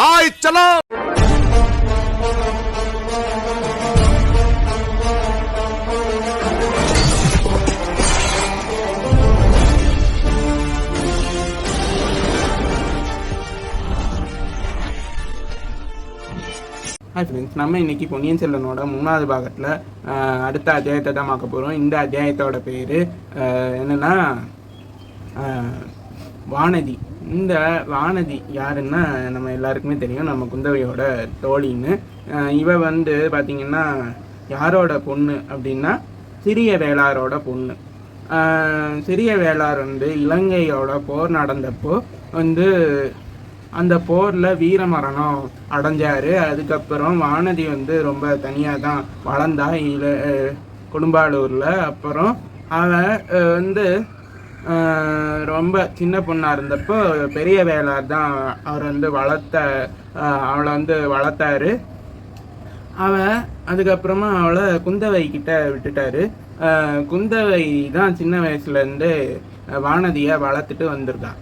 Hi சலாம் hi friends நம்ம இன்னைக்கு பொன்னியின் செல்வனோட மூணாவது பாகத்தில் அடுத்த அத்தியாயத்தை தான் பார்க்க போகிறோம் இந்த அத்தியாயத்தோட பேர் என்னென்னா வானதி. இந்த வானதி யாருன்னா நம்ம எல்லாருக்குமே தெரியும். நம்ம குந்தவையோட தோழின்னு. இவ வந்து பார்த்திங்கன்னா யாரோட பொண்ணு அப்படின்னா சிறிய வேளாரோட பொண்ணு. சிறிய வேளார் வந்து இலங்கையோட போர் நடந்தப்போ வந்து அந்த போரில் வீரமரணம் அடைஞ்சாரு. அதுக்கப்புறம் வானதி வந்து ரொம்ப தனியாக தான் வளர்ந்தா இல குடும்பாலூரில் கொடும்பாலூரில் அப்புறம் அவன் வந்து ரொம்ப சின்ன பொண்ணாக இருந்தப்போ பெரிய வேளார் தான் அவர் வந்து வளர்த்த அவளை வந்து வளர்த்தாரு. அவன் அதுக்கப்புறமா அவளை குந்தவை கிட்ட விட்டுட்டாரு. குந்தவை தான் சின்ன வயசுலேருந்து வானதியை வளர்த்துட்டு வந்திருக்கான்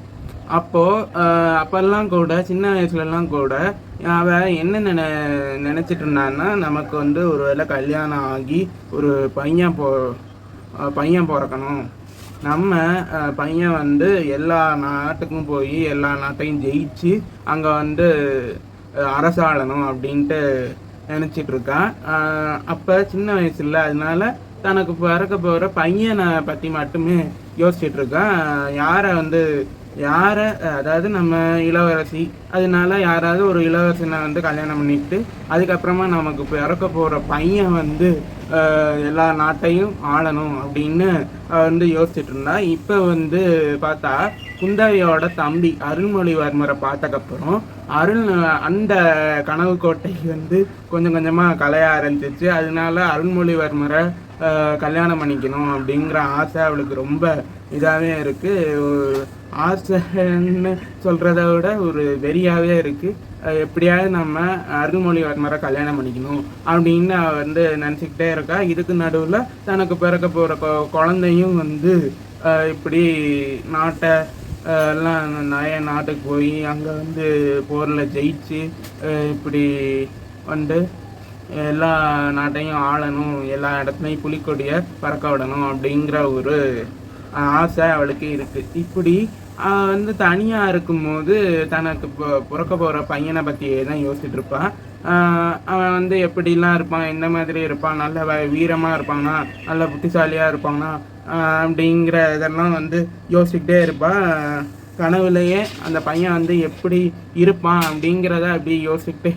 அப்போது அப்போல்லாம் கூட சின்ன வயசுலலாம் கூட அவள் என்ன நினை நினச்சிட்டு இருந்தான்னா நமக்கு வந்து ஒரு வேளை கல்யாணம் ஆகி ஒரு பையன் போ பையன் பிறக்கணும். நம்ம பையன் வந்து எல்லா நாட்டுக்கும் போய் எல்லா நாட்டையும் ஜெயிச்சு அங்கே வந்து அரசாளணும் அப்படின்ட்டு நினச்சிட்டு இருக்கான் அப்போ சின்ன வயசில் அதனால தனக்கு பிறக்க போகிற பையனை பற்றி மட்டுமே யோசிச்சுட்டு யாரை வந்து யாரை அதாவது நம்ம இளவரசி அதனால யாராவது ஒரு இளவரசனை வந்து கல்யாணம் பண்ணிட்டு அதுக்கப்புறமா நமக்கு பிறக்க போகிற பையன் வந்து எல்லா நாட்டையும் ஆளணும் அப்படின்னு வந்து யோசிச்சுட்டு இருந்தா இப்போ வந்து பார்த்தா குந்தவையோட தம்பி அருள்மொழிவர்மரை பார்த்தக்கப்புறம் அருள் அந்த கனவு கோட்டை வந்து கொஞ்சம் கொஞ்சமாக கலைய ஆரம்பிச்சிச்சு. அதனால அருள்மொழிவர்மரை கல்யாணம் பண்ணிக்கணும் அப்படிங்கிற ஆசை அவளுக்கு ரொம்ப இதாகவே இருக்குது ஆசைன்னு சொல்கிறத விட ஒரு வெறியாகவே இருக்குது எப்படியாவது நம்ம அருள்மொழிவர்மரை கல்யாணம் பண்ணிக்கணும் அப்படின்னு அவ வந்து நினச்சிக்கிட்டே இருக்கா. இதுக்கு நடுவில் தனக்கு பிறக்க போகிற கொ குழந்தையும் வந்து இப்படி நாட்டை எல்லாம் நிறைய நாட்டுக்கு போய் அங்கே வந்து போரில் ஜெயிச்சு இப்படி வந்து எல்லா நாட்டையும் ஆளணும் எல்லா இடத்துலையும் புலிக்கொடியை பறக்க விடணும் அப்படிங்கிற ஒரு ஆசை அவளுக்கு இருக்கு. இப்படி வந்து தனியாக இருக்கும்போது தனக்கு பொ- பிறக்க போகிற பையனை பற்றியே தான் யோசிச்சுட்டு இருப்பான் அவன் வந்து எப்படிலாம் இருப்பான் எந்த மாதிரி இருப்பான் நல்ல வ- வீரமா இருப்பானா நல்ல புத்திசாலியாக இருப்பானா அப்படிங்கிற இதெல்லாம் வந்து யோசிச்சுக்கிட்டே இருப்பான் கனவுலையே அந்த பையன் வந்து எப்படி இருப்பான் அப்படிங்கிறத அப்படி யோசிச்சுக்கிட்டே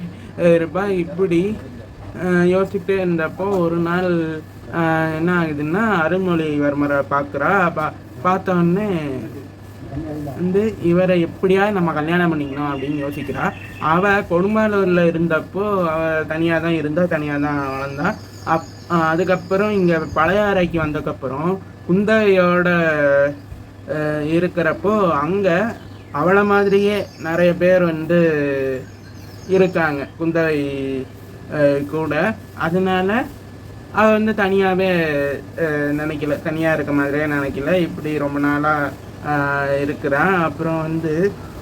இருப்பான் இப்படி யோசிக்கிட்டே யோசிச்சுக்கிட்டே இருந்தப்போ ஒரு நாள் என்ன ஆகுதுன்னா அருள்மொழிவர்மரை பார்க்குறா. பா பார்த்தோன்னே வந்து இவரை எப்படியாவது நம்ம கல்யாணம் பண்ணிக்கணும் அப்படின்னு யோசிக்கிறா. அவள் கொடும்பாலூரில் இருந்தப்போ அவள் தனியாக தான் இருந்தா தனியாக தான் வளர்ந்தா. அப் அதுக்கப்புறம் இங்கே பழையாறைக்கு வந்ததுக்கப்புறம் குந்தவையோட இருக்கிறப்போ அங்கே அவளை மாதிரியே நிறைய பேர் வந்து இருக்காங்க. குந்தவை கூட. அதனால அவள் வந்து தனியாகவே நினைக்கல. தனியாக இருக்க மாதிரியே நினைக்கல. இப்படி ரொம்ப நாளாக இருக்கிறான் அப்புறம் வந்து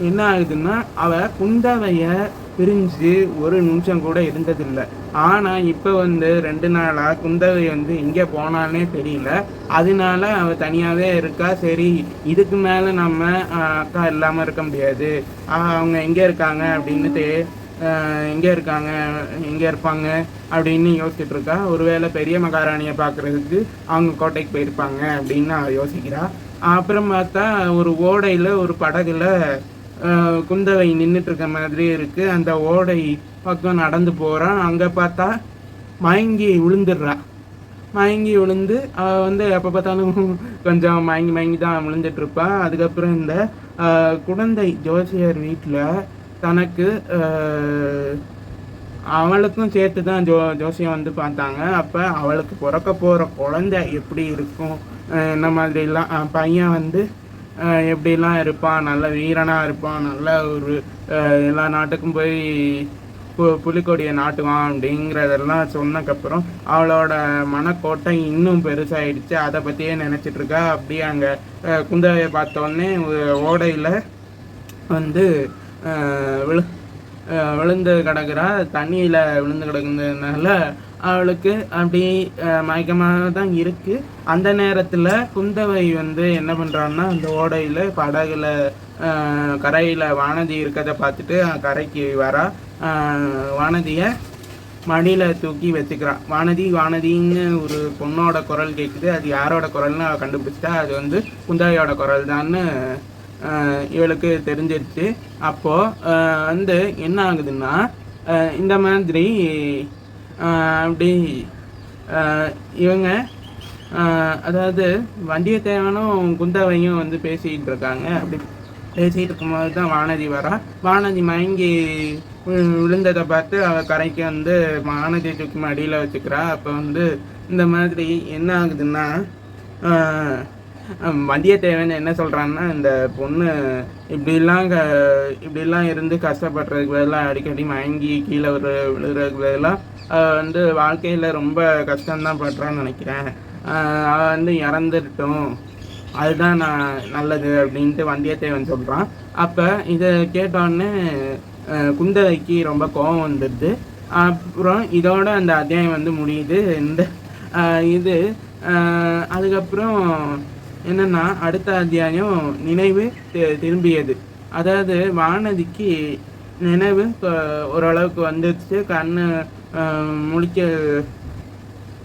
என்ன ஆகுதுன்னா அவள் குந்தவையை பிரிஞ்சு ஒரு நிமிஷம் கூட இருந்ததில்லை. ஆனால் இப்போ வந்து ரெண்டு நாளாக குந்தவை வந்து எங்கே போனானே தெரியல. அதனால அவள் தனியாகவே இருக்கா. சரி இதுக்கு மேலே நம்ம அக்கா இல்லாமல் இருக்க முடியாது. அவங்க எங்கே இருக்காங்க அப்படின்னு தே எங்கே இருக்காங்க எங்கே இருப்பாங்க அப்படின்னு யோசிச்சுட்டு இருக்கா ஒருவேளை பெரிய மகாராணியை பார்க்கறதுக்கு அவங்க கோட்டைக்கு போயிருப்பாங்க அப்படின்னு அவள் யோசிக்கிறா. அப்புறம் பார்த்தா ஒரு ஓடையில் ஒரு படகுல குந்தவை நின்றுட்டு இருக்க மாதிரி இருக்கு. அந்த ஓடை பக்கம் நடந்து போகிறான் அங்கே பார்த்தா மயங்கி விழுந்துடுறா. மயங்கி விழுந்து அவள் வந்து எப்போ பார்த்தாலும் கொஞ்சம் மயங்கி மயங்கி தான் விழுந்துட்டு இருப்பா அதுக்கப்புறம் இந்த குழந்தை ஜோசியர் வீட்டில் தனக்கு அவளுக்கும் சேர்த்து தான் ஜோ ஜோசியம் வந்து பார்த்தாங்க. அப்போ அவளுக்கு பிறக்க போகிற குழந்த எப்படி இருக்கும்? இந்த மாதிரிலாம் பையன் வந்து எப்படிலாம் இருப்பான்? நல்ல வீரனாக இருப்பான்? நல்ல ஒரு எல்லா நாட்டுக்கும் போய் பு புலிக்கொடியை நாட்டுவான் அப்படிங்கிறதெல்லாம் சொன்னக்கப்புறம் அவளோட மனக்கோட்டை இன்னும் பெருசாகிடுச்சு அதை பற்றியே நினச்சிட்டு இருக்கா. அப்படியே அங்கே குந்தவையை பார்த்தோன்னே ஓடையில் வந்து விழு விழுந்து கிடக்குறா. தண்ணியில் விழுந்து கிடக்குறதுனால அவளுக்கு அப்படி மயக்கமாக தான் இருக்குது அந்த நேரத்தில் குந்தவை வந்து என்ன பண்ணுறான்னா அந்த ஓடையில் படகுல கரையில் வானதி இருக்கிறத பார்த்துட்டு கரைக்கு வரா. வானதியை மடியில் தூக்கி வச்சுக்கிறான் வானதி வானதின்னு ஒரு பொண்ணோட குரல் கேட்குது அது யாரோட குரல்னு அவள் கண்டுபிடிச்சிட்டா? அது வந்து குந்தவையோட குரல் தான்னு இவளுக்கு தெரிஞ்சிருச்சு. அப்போது வந்து என்ன ஆகுதுன்னா இந்த மாதிரி அப்படி இவங்க அதாவது வந்தியத்தேவனும் குந்தவையும் வந்து பேசிக்கிட்டு இருக்காங்க. அப்படி பேசிகிட்டு இருக்கும்போது தான் வானதி வரா. வானதி மயங்கி விழுந்ததை பார்த்து அவள் கரைக்கு வந்து வானதி தூக்கி மடியில் வச்சுக்கிறா. அப்போ வந்து இந்த மாதிரி என்ன ஆகுதுன்னா வந்தியத்தேவன் என்ன சொல்கிறான்னா இந்த பொண்ணு இப்படிலாம் க இப்படிலாம் இருந்து கஷ்டப்படுறதுக்கு பதிலாக அடிக்கடி மயங்கி கீழே விழு விழுகிறதுக்கு பதிலாக வந்து வாழ்க்கையில் ரொம்ப கஷ்டம்தான் படுறான்னு நினைக்கிறேன். அவள் வந்து இறந்துட்டோம் அதுதான் நான் நல்லது அப்படின்ட்டு வந்தியத்தேவன் சொல்கிறான் அப்போ இதை கேட்டோடனே குந்தவைக்கு ரொம்ப கோபம் வந்துடுது. அப்புறம் இதோட அந்த அத்தியாயம் வந்து முடியுது. இந்த இது அதுக்கப்புறம் என்னன்னா அடுத்த அத்தியாயம் நினைவு திரும்பியது. அதாவது வானதிக்கு நினைவு ஓரளவுக்கு வந்துடுச்சு கண்ணு முழிக்க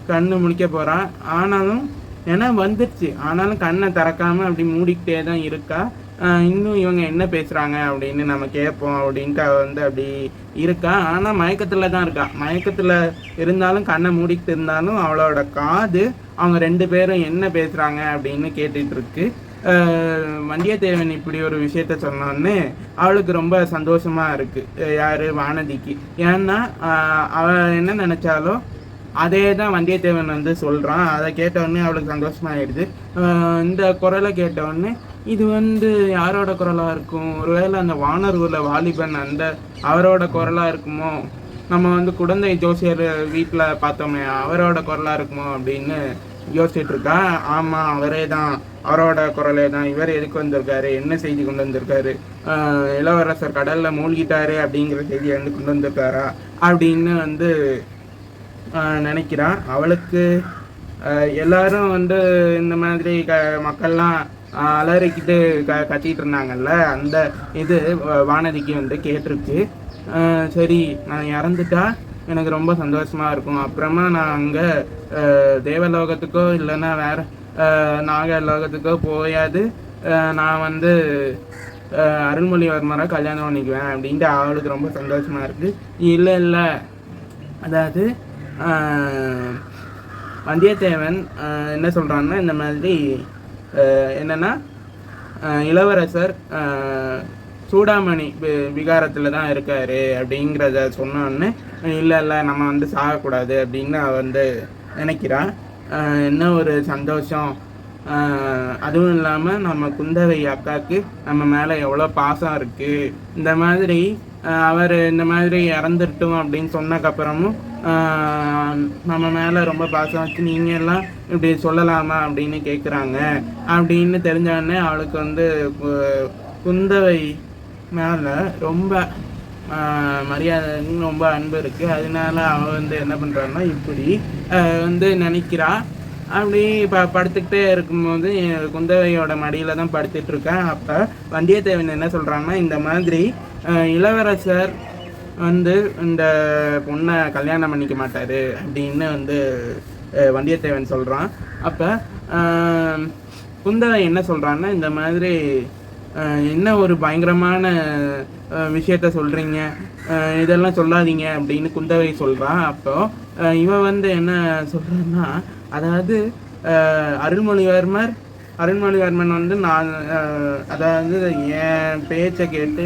கண்ணு முழிக்க போறான் ஆனாலும் நினைவு வந்துடுச்சு ஆனாலும் கண்ணை திறக்காம அப்படி மூடிக்கிட்டே தான் இருக்கா. இன்னும் இவங்க என்ன பேசுகிறாங்க அப்படின்னு நம்ம கேட்போம் அப்படின்ட்டு அவள் வந்து அப்படி இருக்கா? ஆனால் மயக்கத்தில் தான் இருக்கா. மயக்கத்தில் இருந்தாலும் கண்ணை மூடிக்கிட்டு இருந்தாலும் அவளோட காது அவங்க ரெண்டு பேரும் என்ன பேசுகிறாங்க அப்படின்னு கேட்டுட்டு இருக்கு வந்தியத்தேவன் இப்படி ஒரு விஷயத்த சொன்னோடனே அவளுக்கு ரொம்ப சந்தோஷமாக இருக்குது யார்? வானதிக்கு. ஏன்னா அவள் என்ன நினச்சாலும் அதே தான் வந்தியத்தேவன் வந்து சொல்கிறான் அதை கேட்டவுடனே அவளுக்கு சந்தோஷமாயிடுது. இந்த குரலை கேட்டவுடனே இது வந்து யாரோட குரலாக இருக்கும்? ஒருவேளை அந்த வானர் வானர்குல வாலிபன் அந்த அவரோட குரலாக இருக்குமோ? நம்ம வந்து குழந்தை ஜோசியர் வீட்டில் பார்த்தோமே அவரோட குரலாக இருக்குமோ அப்படின்னு யோசிச்சுட்டு இருக்கா ஆமாம் அவரே தான் அவரோட குரலே தான் இவர் எதுக்கு வந்திருக்காரு? என்ன செய்தி கொண்டு வந்திருக்காரு? இளவரசர் கடலில் மூழ்கிட்டாரு அப்படிங்கிற செய்தியை வந்து கொண்டு வந்திருக்காரா? அப்படின்னு வந்து நினைக்கிறான். அவளுக்கு எல்லாரும் வந்து இந்த மாதிரி க மக்கள்லாம் அலறிக்கிட்டு க கத்திட்டு இருந்தாங்கல்ல அந்த இது வ- வானதிக்கு வந்து கேட்டிருக்கு. சரி நான் இறந்துட்டா எனக்கு ரொம்ப சந்தோஷமாக இருக்கும். அப்புறமா நான் அங்கே தேவலோகத்துக்கோ இல்லைன்னா வேற நாக நாகலோகத்துக்கோ போயாது. நான் வந்து ஆஹ் அருள்மொழிவர்மரை கல்யாணம் பண்ணிக்குவேன் அப்படின்ட்டு அவளுக்கு ரொம்ப சந்தோஷமாக இருக்குது இல்லை இல்லை. அதாவது வந்தியத்தேவன் என்ன சொல்கிறான்னா இந்த மாதிரி என்னென்னா இளவரசர் சூடாமணி விகாரத்தில் தான் இருக்கார் அப்படிங்கிறத சொன்னோன்னு இல்லை இல்லை நம்ம வந்து சாகக்கூடாது அப்படின்னு அவ வந்து நினைக்கிறான். என்ன ஒரு சந்தோஷம். அதுவும் இல்லாமல் நம்ம குந்தவை அக்காவுக்கு நம்ம மேலே எவ்வளோ பாசம் இருக்குது இந்த மாதிரி அவர் இந்த மாதிரி இறந்துட்டோம் அப்படின்னு சொன்னக்கப்புறமும் நம்ம மேலே ரொம்ப பாசம் வச்சு நீங்கள் எல்லாம் இப்படி சொல்லலாமா அப்படின்னு கேட்குறாங்க அப்படின்னு தெரிஞ்சோடனே அவளுக்கு வந்து குந்தவை மேலே ரொம்ப மரியாதைன்னு மரியாதை ரொம்ப அன்பு இருக்குது அதனால அவள் வந்து என்ன பண்ணுறான்னா இப்படி வந்து நினைக்கிறா. அப்படி ப படுத்துக்கிட்டே இருக்கும்போது என் குந்தவையோட மடியில் தான் படுத்துட்டு இருக்கேன் அப்போ வந்தியத்தேவன் என்ன சொல்கிறாங்கன்னா இந்த மாதிரி இளவரசர் வந்து இந்த பொண்ணை கல்யாணம் பண்ணிக்க மாட்டார் அப்படின்னு வந்து வந்தியத்தேவன் சொல்கிறான் அப்போ குந்தவை என்ன சொல்கிறான்னா இந்த மாதிரி என்ன ஒரு பயங்கரமான விஷயத்த சொல்கிறீங்க இதெல்லாம் சொல்லாதீங்க அப்படின்னு குந்தவை சொல்கிறான் அப்போ இவன் வந்து என்ன சொல்கிறான்னா அதாவது அருள்மொழிவர்மர் அருண்மொழிவர்மன் வந்து நான் அதாவது என் பேச்சை கேட்டு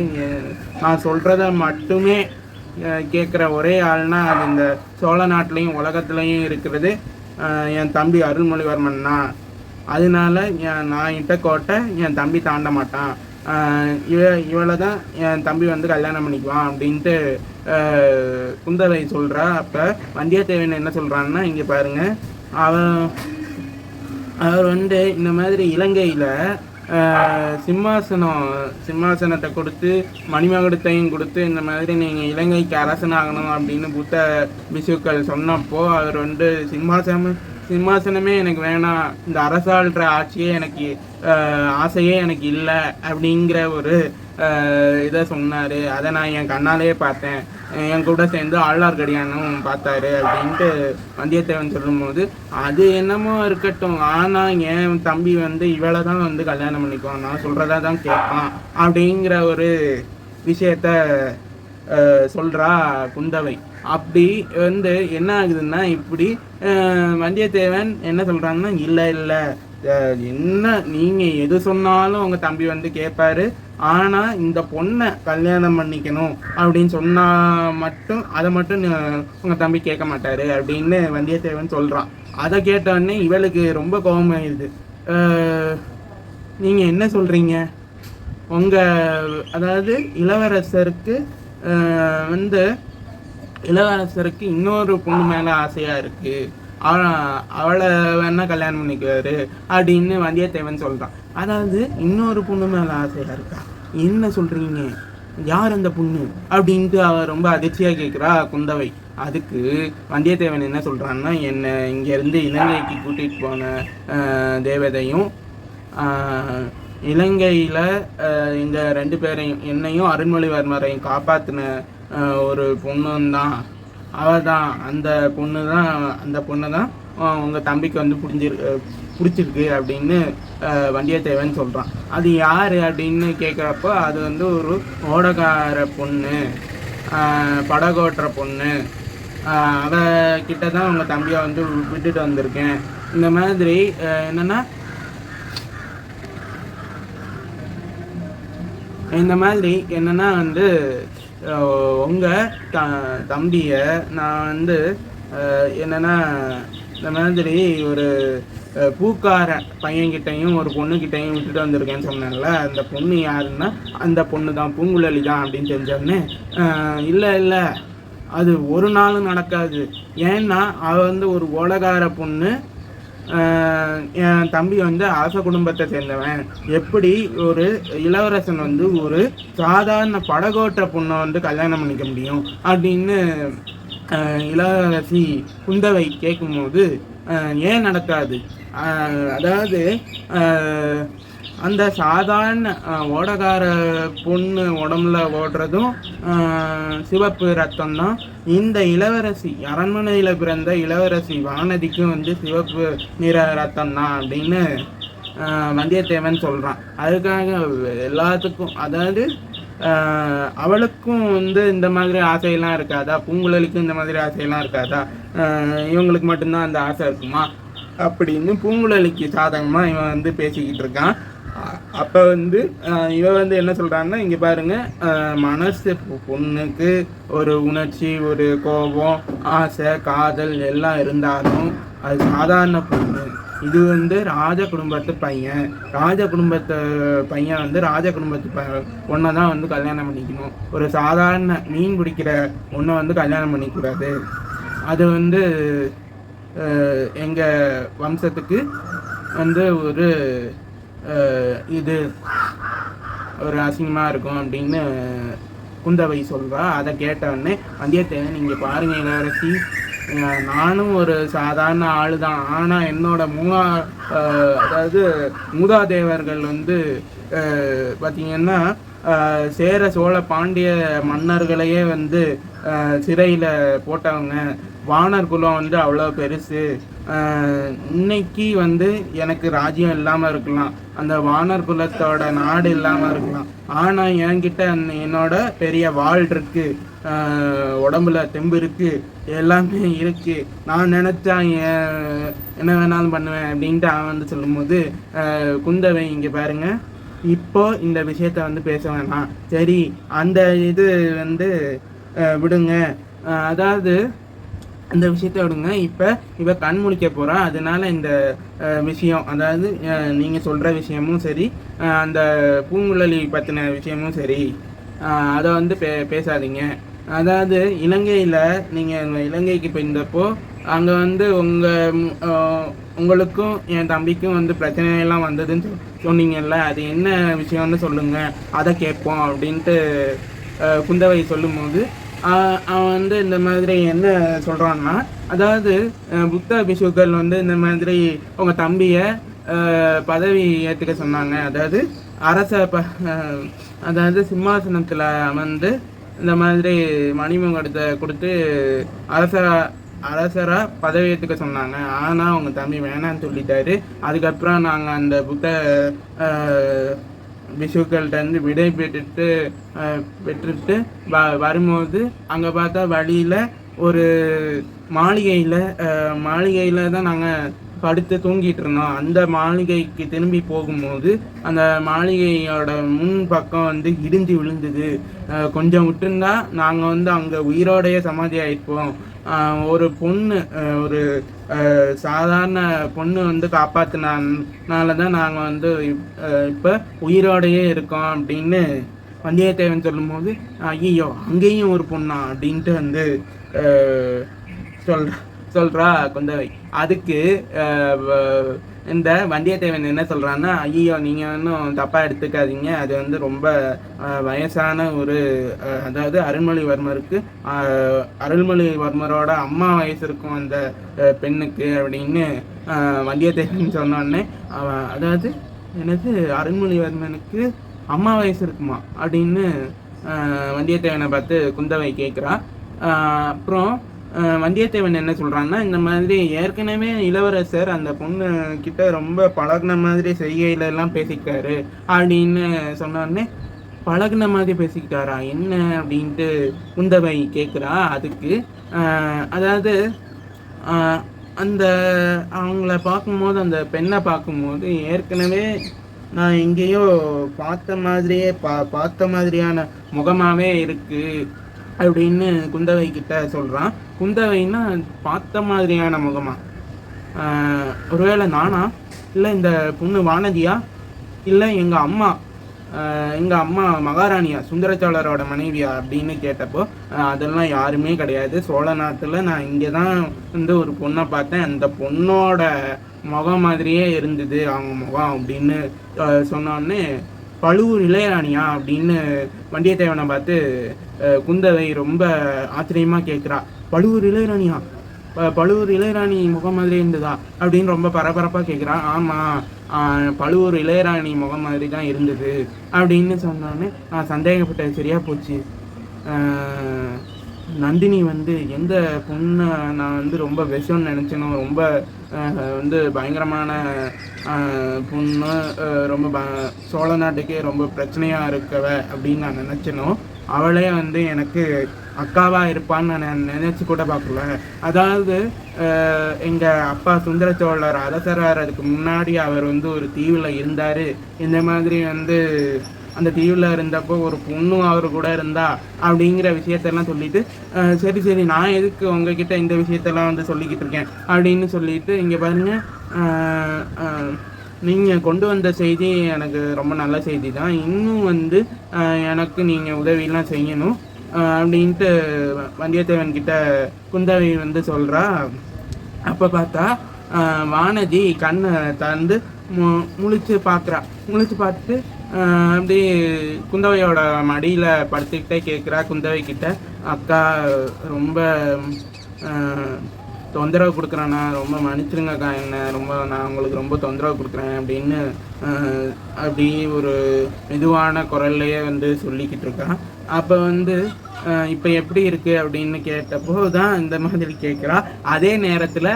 நான் சொல்கிறத மட்டுமே கேட்குற ஒரே ஆள்னா அது இந்த சோழ நாட்டிலையும் உலகத்துலேயும் இருக்கிறது. என் தம்பி அருள்மொழிவர்மன் தான். அதனால என் நான் இட்ட கோட்டை என் தம்பி தாண்ட மாட்டான். இவ இவளை தான் என் தம்பி வந்து கல்யாணம் பண்ணிக்குவான் அப்படின்ட்டு குந்தவை சொல்கிறா அப்போ வந்தியத்தேவன் என்ன சொல்கிறான்னா இங்கே பாருங்கள் அவன் அவர் வந்து இந்த மாதிரி இலங்கையில் சிம்மாசனம் சிம்மாசனத்தை கொடுத்து மணிமகுடத்தையும் கொடுத்து இந்த மாதிரி நீங்கள் இலங்கைக்கு அரசனாகணும் அப்படின்னு புத்த பிசுக்கள் சொன்னப்போ அவர் வந்து சிம்மாசனம் சிம்மாசனமே எனக்கு வேணாம். இந்த அரசாள்ற ஆட்சியே எனக்கு ஆசையே எனக்கு இல்லை. அப்படிங்கிற ஒரு இதை சொன்னார். அதை நான் என் கண்ணாலே பார்த்தேன். என் கூட சேர்ந்து ஆழ்வார்க்கடியானும் பார்த்தாரு அப்படின்ட்டு வந்தியத்தேவன் சொல்லும்போது அது என்னமோ இருக்கட்டும். ஆனால் என் தம்பி வந்து இவளை தான் வந்து கல்யாணம் பண்ணிக்குவான். நான் சொல்கிறதா தான் கேட்பான் அப்படிங்கிற ஒரு விஷயத்த சொல்கிறா குந்தவை. அப்படி வந்து என்ன ஆகுதுன்னா இப்படி வந்தியத்தேவன் என்ன சொல்கிறாங்கன்னா இல்லை இல்லை. என்ன நீங்கள் எது சொன்னாலும் உங்கள் தம்பி வந்து கேட்பாரு ஆனால் இந்த பொண்ணை கல்யாணம் பண்ணிக்கணும் அப்படின்னு சொன்னால் மட்டும் அதை மட்டும் உங்கள் தம்பி கேட்க மாட்டார் அப்படின்னு வந்தியத்தேவன் சொல்கிறான் அதை கேட்டவொடனே இவளுக்கு ரொம்ப கோபமாயிருது நீங்கள் என்ன சொல்கிறீங்க உங்கள் அதாவது இளவரசருக்கு வந்து இளவரசருக்கு இன்னொரு பொண்ணு மேலே ஆசையாக இருக்குது அவளை வேணா கல்யாணம் பண்ணிக்குவாரு அப்படின்னு வந்தியத்தேவன் சொல்கிறான் அதாவது இன்னொரு பொண்ணு மேலே ஆசையாக இருக்கா? என்ன சொல்கிறீங்க யார் அந்த பொண்ணு? அப்படின்ட்டு அவள் ரொம்ப அதிர்ச்சியாக கேட்குறா குந்தவை. அதுக்கு வந்தியத்தேவன் என்ன சொல்கிறான்னா என்னை இங்கேருந்து இலங்கைக்கு கூட்டிகிட்டு போன தேவதையும் இலங்கையில் இந்த ரெண்டு பேரையும் என்னையும் அருண்மொழிவர்மரையும் காப்பாற்றின ஒரு பொண்ணும் தான் அவள் தான் அந்த பொண்ணு தான் அந்த பொண்ணு தான் உங்கள் தம்பிக்கு வந்து பிடிஞ்சிருக்கு பிடிச்சிருக்கு அப்படின்னு வண்டியத்தேவன் சொல்கிறான் அது யார் அப்படின்னு கேட்குறப்போ அது வந்து ஒரு ஓடக்கார பொண்ணு படகோட்டுற பொண்ணு. ஆஹ், கிட்ட தான் உங்கள் தம்பியை வந்து விட்டுட்டு வந்திருக்கேன். இந்த மாதிரி என்னென்னா இந்த மாதிரி என்னென்னா வந்து உங்கள் த தம்பியை நான் வந்து என்னென்னா என்னன்னா இந்த மாதிரி ஒரு பூக்காரன் பூக்கார பையன்கிட்டையும் ஒரு பொண்ணுக்கிட்டையும் விட்டுட்டு வந்திருக்கேன்னு சொன்னேன்ல அந்த பொண்ணு யாருன்னா அந்த பொண்ணு தான் பூங்குழலி தான் அப்படின்னு தெரிஞ்சோடனே இல்லை இல்லை அது ஒரு நாளும் நடக்காது. ஏன்னா அவள் வந்து ஒரு ஓலகார பொண்ணு என் தம்பி வந்து அரச குடும்பத்தை சேர்ந்தவன். எப்படி ஒரு இளவரசன் வந்து ஒரு சாதாரண படகோட்ட பொண்ணை வந்து கல்யாணம் பண்ணிக்க முடியும்? அப்படின்னு இளவரசி குந்தவை கேட்கும்போது ஏன் நடக்காது? அதாவது அந்த சாதாரண ஓடக்கார ஓடகார பொண்ணு உடம்புல ஓடுறதும் சிவப்பு ரத்தம் தான் இந்த இளவரசி அரண்மனையில் பிறந்த இளவரசி வானதிக்கும் வந்து சிவப்பு நிற ரத்தம் தான் அப்படின்னு வந்தியத்தேவன் சொல்கிறான் அதுக்காக எல்லாத்துக்கும் அதாவது அவளுக்கும் வந்து இந்த மாதிரி ஆசையெல்லாம் இருக்காதா? பூங்குழலிக்கும் இந்த மாதிரி ஆசையெல்லாம் இருக்காதா? இவங்களுக்கு மட்டும்தான் அந்த ஆசை இருக்குமா? அப்படின்னு பூங்குழலிக்கு சாதகமாக இவன் வந்து பேசிக்கிட்டு இருக்கான். அப்போ வந்து இவ இவன் வந்து என்ன சொல்கிறாங்கன்னா இங்கே பாருங்க மனசு பொண்ணுக்கு ஒரு உணர்ச்சி ஒரு கோபம் ஆசை காதல் எல்லாம் இருந்தாலும் அது சாதாரண பொண்ணு. இது வந்து ராஜ குடும்பத்து பையன். ராஜ குடும்பத்து பையன் வந்து ராஜ குடும்பத்து ப பொண்ணை தான் வந்து கல்யாணம் பண்ணிக்கணும். ஒரு சாதாரண மீன் பிடிக்கிற பொண்ணை வந்து கல்யாணம் பண்ணிக்கூடாது. அது வந்து எங்கள் வம்சத்துக்கு வந்து ஒரு இது ஒரு அசிங்கமாக இருக்கும் அப்படின்னு குந்தவை சொல்வா அதை கேட்ட வந்தியத்தேவன் நீங்கள் பாருங்க இளவரசி. நானும் ஒரு சாதாரண ஆளு தான் ஆனால் என்னோட மூவா அதாவது மூதாதேவர்கள் வந்து பார்த்திங்கன்னா சேர சோழ பாண்டிய மன்னர்களையே வந்து சிறையில் போட்டவங்க. வானர் குலம் வந்து அவ்வளோ பெருசு. இன்னைக்கு வந்து எனக்கு ராஜ்யம் இல்லாமல் இருக்கலாம். அந்த வானர் குலத்தோட நாடு இல்லாமல் இருக்கலாம். ஆனால் என்கிட்ட என்னோட பெரிய வாள் இருக்கு. உடம்புல தெம்பு இருக்கு. எல்லாமே இருக்கு. நான் நினச்சா என்ன வேணாலும் பண்ணுவேன் அப்படின்ட்டு அவன் வந்து சொல்லும்போது குந்தவை இங்கே பாருங்க. இப்போ இந்த விஷயத்த வந்து பேச வேணாம். சரி அந்த இது வந்து விடுங்க. அதாவது இந்த விஷயத்த விடுங்க. இப்போ இவ கண் முழிக்க போறா. அதனால இந்த விஷயம் அதாவது நீங்கள் சொல்கிற விஷயமும் சரி அந்த பூங்குழலி பற்றின விஷயமும் சரி அதை வந்து பே பேசாதீங்க. அதாவது இலங்கையில் நீங்கள் இலங்கைக்கு போயிருந்தப்போ அங்கே வந்து உங்கள் உங்களுக்கும் என் தம்பிக்கும் வந்து பிரச்சனையெல்லாம் வந்ததுன்னு சொன்னீங்கல்ல அது என்ன விஷயம்னு சொல்லுங்கள் அதை கேட்போம் அப்படின்ட்டு குந்தவை சொல்லும்போது அவன் வந்து இந்த மாதிரி என்ன சொல்கிறான்னா அதாவது புத்த பிஷுக்கள் வந்து இந்த மாதிரி உங்கள் தம்பியை பதவி ஏற்றுக்க சொன்னாங்க. அதாவது அரச ப அதாவது சிம்மாசனத்தில் அமர்ந்து இந்த மாதிரி மணிமங்கடத்தை கொடுத்து அரசராக அரசராக பதவி ஏற்றுக்க சொன்னாங்க. ஆனால் அவங்க தம்பி வேணான்னு சொல்லிட்டாரு. அதுக்கப்புறம் நாங்கள் அந்த புத்த பிசுக்கள்கிட்டருந்து விடை பெற்றுட்டு பெற்றுட்டு வ வரும்போது அங்கே பார்த்தா வழியில் ஒரு மாளிகையில் மாளிகையில் தான் நாங்கள் படுத்து தூங்கிட்டு இருந்தோம். அந்த மாளிகைக்கு திரும்பி போகும்போது அந்த மாளிகையோட முன் பக்கம் வந்து இடிஞ்சு விழுந்தது. கொஞ்சம் விட்டுருந்தா நாங்கள் வந்து அங்கே உயிரோடையே சமாதி ஆயிருப்போம் ஒரு பொண்ணு ஒரு சாதாரண பொண்ணு வந்து காப்பாற்றினால தான் நாங்கள் வந்து இப்போ உயிரோடையே இருக்கோம் அப்படின்னு வந்தியத்தேவன் சொல்லும்போது ஐயோ அங்கேயும் ஒரு பொண்ணா அப்படின்ட்டு வந்து சொல்கிற சொல்கிறா குந்தவை. அதுக்கு இந்த வந்தியத்தேவன் என்ன சொல்கிறான்னா ஐயோ நீங்கள் ஒன்றும் தப்பாக எடுத்துக்காதீங்க. அது வந்து ரொம்ப வயசான ஒரு அதாவது அருள்மொழிவர்மருக்கு அருள்மொழிவர்மரோட அம்மா வயசு இருக்கும் அந்த பெண்ணுக்கு அப்படின்னு வந்தியத்தேவன் சொன்னோடனே அதாவது என்னது அருள்மொழிவர்மனுக்கு அம்மா வயசு இருக்குமா? அப்படின்னு வந்தியத்தேவனை பார்த்து குந்தவை கேட்குறா. அப்புறம் வந்தியத்தேவன் என்ன சொல்கிறாங்கன்னா இந்த மாதிரி ஏற்கனவே இளவரசர் அந்த பொண்ணு கிட்ட ரொம்ப பழகுன மாதிரி செய்கையில எல்லாம் பேசிக்காரு அப்படின்னு சொன்னோடனே பழகுன மாதிரி பேசிக்கிட்டாரா என்ன அப்படின்ட்டு குந்தவை கேட்குறா அதுக்கு. அதாவது அந்த அவங்கள பார்க்கும்போது அந்த பெண்ணை பார்க்கும்போது ஏற்கனவே நான் எங்கேயோ பார்த்த மாதிரியே பா பார்த்த மாதிரியான முகமாகவே இருக்குது அப்படின்னு குந்தவை கிட்ட சொல்கிறான் குந்தவைன்னா பார்த்த மாதிரியான முகமா? ஒருவேளை நானா? இல்லை இந்த பொண்ணு வானதியா? இல்லை எங்கள் அம்மா? எங்கள் அம்மா மகாராணியா? சுந்தரச்சோழரோட மனைவியா? அப்படின்னு கேட்டப்போ அதெல்லாம் யாருமே கிடையாது. சோழ நாட்டில் நான் இங்கே தான் வந்து ஒரு பொண்ணை பார்த்தேன். அந்த பொண்ணோட முகம் மாதிரியே இருந்தது. அவங்க முகம் அப்படின்னு சொன்னோன்னே பழுவூர் இளையராணியா அப்படின்னு வண்டியத்தேவனை பார்த்து குந்தவை ரொம்ப ஆச்சரியமாக கேட்குறா. பழுவூர் இளையராணியா? ப- பழுவூர் இளையராணி முகம் மாதிரி இருந்ததா? அப்படின்னு ரொம்ப பரபரப்பாக கேட்குறா. ஆமாம் பழுவூர் இளையராணி முகம் மாதிரி தான் இருந்தது அப்படின்னு சொன்னோன்னே நான் சந்தேகப்பட்டது சரியாக போச்சு. நந்தினி வந்து எந்த பொண்ணை நான் வந்து ரொம்ப விஷம்னு நினச்சேனோ ரொம்ப வந்து பயங்கரமான பொண்ணு ரொம்ப ப சோழ நாட்டுக்கே ரொம்ப பிரச்சனையாக இருக்கவ அப்படின்னு நான் நினச்சேனோ அவளே வந்து எனக்கு அக்காவாக இருப்பான்னு நான் நினச்சி கூட பார்க்கல. அதாவது எங்கள் அப்பா சுந்தர சோழர் அரசராகிறதுக்கு முன்னாடி அவர் வந்து ஒரு தீவில் இருந்தார். இந்த மாதிரி வந்து அந்த தீவில் இருந்தப்போ ஒரு பொண்ணும் அவர் கூட இருந்தா அப்படிங்கிற விஷயத்தெல்லாம் சொல்லிட்டு சரி சரி நான் எதுக்கு உங்ககிட்ட இந்த விஷயத்தெல்லாம் வந்து சொல்லிக்கிட்டு இருக்கேன் அப்படின்னு சொல்லிட்டு இங்கே பாருங்க நீங்கள் கொண்டு வந்த செய்தி எனக்கு ரொம்ப நல்ல செய்தி தான். இன்னும் வந்து எனக்கு நீங்கள் உதவியெல்லாம் செய்யணும் அப்படின்ட்டு வந்தியத்தேவன் கிட்ட குந்தவை வந்து சொல்கிறா அப்போ பார்த்தா வானதி கண்ணை திறந்து மு முழிச்சு பார்க்குறா. முழிச்சு பார்த்துட்டு அப்படி குந்தவையோட மடியில் படுத்துக்கிட்டே கேட்குறா குந்தவை கிட்ட அக்கா ரொம்ப தொந்தரவு கொடுக்குறேண்ணா ரொம்ப மன்னிச்சிருங்கக்கா என்ன ரொம்ப நான் உங்களுக்கு ரொம்ப தொந்தரவு கொடுக்குறேன் அப்படின்னு அப்படி ஒரு மெதுவான குரல்லையே வந்து சொல்லிக்கிட்டு இருக்கான் அப்போ வந்து இப்போ எப்படி இருக்குது அப்படின்னு கேட்டப்போ தான் இந்த மாதிரி கேட்குறா. அதே நேரத்தில்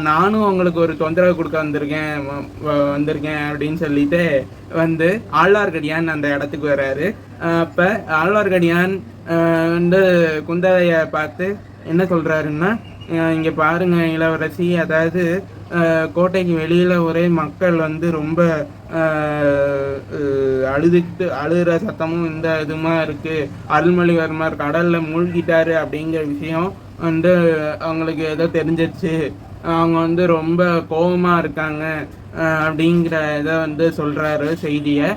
நானும் உங்களுக்கு ஒரு தொந்தரவு கொடுக்க வந்திருக்கேன் வ- வ- வந்திருக்கேன் அப்படின்னு சொல்லிட்டு வந்து ஆழ்வார்க்கடியான் அந்த இடத்துக்கு வர்றாரு. அப்போ ஆழ்வார்க்கடியான் வந்து குந்தவையை பார்த்து என்ன சொல்கிறாருன்னா இங்கே பாருங்க இளவரசி அதாவது கோட்டைக்கு வெளியில் ஒரே மக்கள் வந்து ரொம்ப அஹ், அழுதுட்டு அழுகிற சத்தமும் இந்த இதுமா இருக்குது அருள்மொழிவர்மர் கடலில் மூழ்கிட்டாரு அப்படிங்கிற விஷயம் வந்து அவங்களுக்கு ஏதோ தெரிஞ்சிச்சு அவங்க வந்து ரொம்ப கோபமாக இருக்காங்க அப்படிங்கிற இதை வந்து சொல்கிறாரு செய்தியை.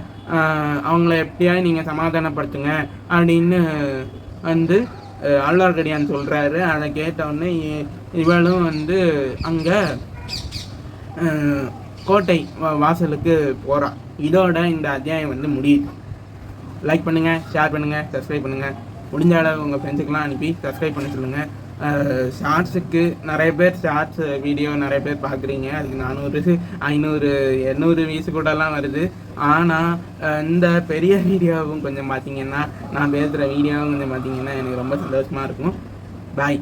அவங்கள எப்படியா நீங்கள் சமாதானப்படுத்துங்க அப்படின்னு வந்து அஹ், ஆழ்வார்க்கடியான் சொல்றாரு. அதை கேட்டவுடனே இ- இவளும் வந்து அங்கே கோட்டை வாசலுக்கு போகிறான் இதோட இந்த அத்தியாயம் வந்து முடியுது. லைக் பண்ணுங்கள் ஷேர் பண்ணுங்கள் சப்ஸ்கிரைப் பண்ணுங்கள் முடிஞ்ச அளவு உங்கள் ஃப்ரெண்ட்ஸுக்கெலாம் அனுப்பி சப்ஸ்கிரைப் பண்ண சொல்லுங்கள் ஷார்ட்ஸுக்கு நிறைய பேர் ஷார்ட்ஸ் வீடியோ நிறைய பேர் பார்க்குறீங்க. அதுக்கு நானூறு ஐநூறு எண்ணூறு வீசு கூடலாம் வருது. ஆனால் இந்த பெரிய வீடியோவும் கொஞ்சம் பார்த்தீங்கன்னா நான் பேசுகிற வீடியோவும் கொஞ்சம் பார்த்தீங்கன்னா எனக்கு ரொம்ப சந்தோஷமாக இருக்கும். பாய்